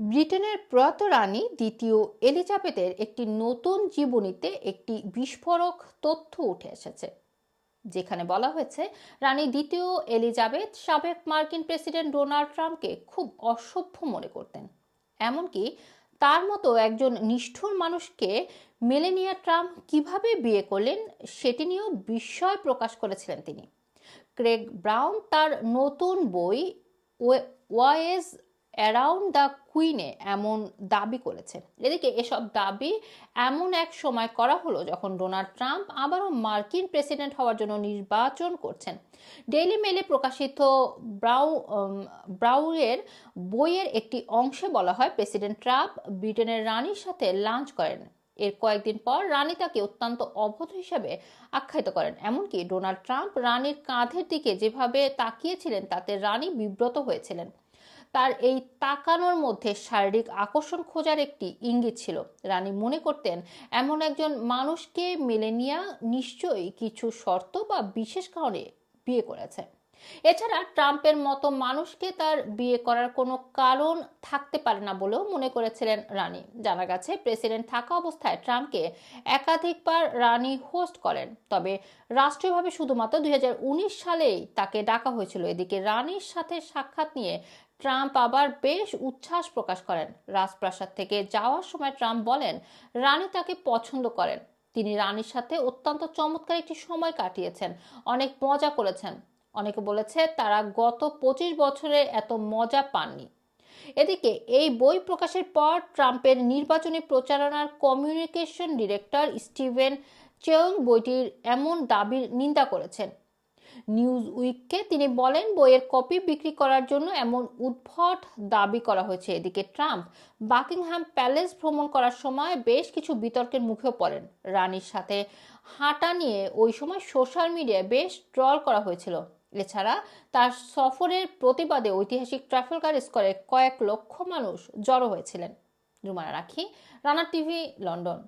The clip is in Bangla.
ব্রিটেনের প্রয়াত রানী দ্বিতীয় এলিজাবেথের একটি নতুন জীবনীতে একটি বিস্ফোরক তথ্য উঠে এসেছে, যেখানে বলা হয়েছে, রানী দ্বিতীয় এলিজাবেথ সাবেক মার্কিন প্রেসিডেন্ট ডোনাল্ড ট্রাম্পকে খুব অসভ্য মনে করতেন। এমনকি তার মতো একজন নিষ্ঠুর মানুষকে মেলেনিয়া ট্রাম্প কীভাবে বিয়ে করলেন, সেটি নিয়েও বিস্ময় প্রকাশ করেছিলেন তিনি। ক্রেগ ব্রাউন তার নতুন বই ওয়াইজ অ্যারাউন্ড দ্য কুইনে এমন দাবি করেছেন। এদিকে এসব দাবি এমন এক সময় করা হলো যখন ডোনাল্ড ট্রাম্প আবারও মার্কিন প্রেসিডেন্ট হওয়ার জন্য নির্বাচন করছেন। ডেইলি মেলে প্রকাশিত ব্রাউ ব্রাউয়ের বইয়ের একটি অংশে বলা হয়, প্রেসিডেন্ট ট্রাম্প ব্রিটেনের রানীর সাথে লাঞ্চ করেন। এর কয়েকদিন পর রানী তাকে অত্যন্ত অভদ্র হিসাবে আখ্যায়িত করেন। এমনকি ডোনাল্ড ট্রাম্প রানীর কাঁধের দিকে যেভাবে তাকিয়েছিলেন, তাতে রানী বিব্রত হয়েছিলেন। তার এই তাকানোর মধ্যে শারীরিক আকর্ষণ খোঁজার একটি ইঙ্গিত ছিল। রানী মনে করতেন, এমন একজন মানুষকে মেলেনিয়া নিশ্চয়ই কিছু শর্ত বা বিশেষ কারণে বিয়ে করেছে। এছাড়া ট্রাম্পের মতো মানুষকে তার বিয়ে করার কোনো কারণ থাকতে পারে না বলেও মনে করেছিলেন রানী। জানা গেছে, প্রেসিডেন্ট থাকা অবস্থায় ট্রাম্পকে একাধিকবার রানী হোস্ট করেন। তবে রাষ্ট্রীয়ভাবে শুধুমাত্র দুই হাজার উনিশ সালেই তাকে ডাকা হয়েছিল। এদিকে রানীর সাথে সাক্ষাৎ নিয়ে ট্রাম্প আবার বেশ উচ্ছ্বাস প্রকাশ করেন। রাজপ্রাসাদ থেকে যাওয়ার সময় ট্রাম্প বলেন, রানী তাকে পছন্দ করেন। তিনি রানীর সাথে অত্যন্ত চমৎকার একটি সময় কাটিয়েছেন। অনেক মজা করেছেন। অনেকে বলেছে তারা গত পঁচিশ বছরে এত মজা পাননি। এদিকে এই বই প্রকাশের পর ট্রাম্পের নির্বাচনী প্রচারণার কমিউনিকেশন ডিরেক্টর স্টিভেন চেয়ং বইটির এমন দাবির নিন্দা করেছেন। নিউজ উইককে তিনি বলেন, বইয়ের কপি বিক্রি করার জন্য এমন উদ্ভট দাবি করা হয়েছে। এদিকে ট্রাম্প বাকিংহাম প্যালেস ভ্রমণ করার সময় বেশ কিছু বিতর্কের মুখেও পড়েন। রানীর সাথে হাঁটা নিয়ে ওই সময় সোশ্যাল মিডিয়ায় বেশ ট্রল করা হয়েছিল। এছাড়া তার সফরের প্রতিবাদে ঐতিহাসিক ট্রাফেলকার স্কোয়ারে কয়েক লক্ষ মানুষ জড়ো হয়েছিলেন। রুমানা রাখি, রানা টিভি, লন্ডন।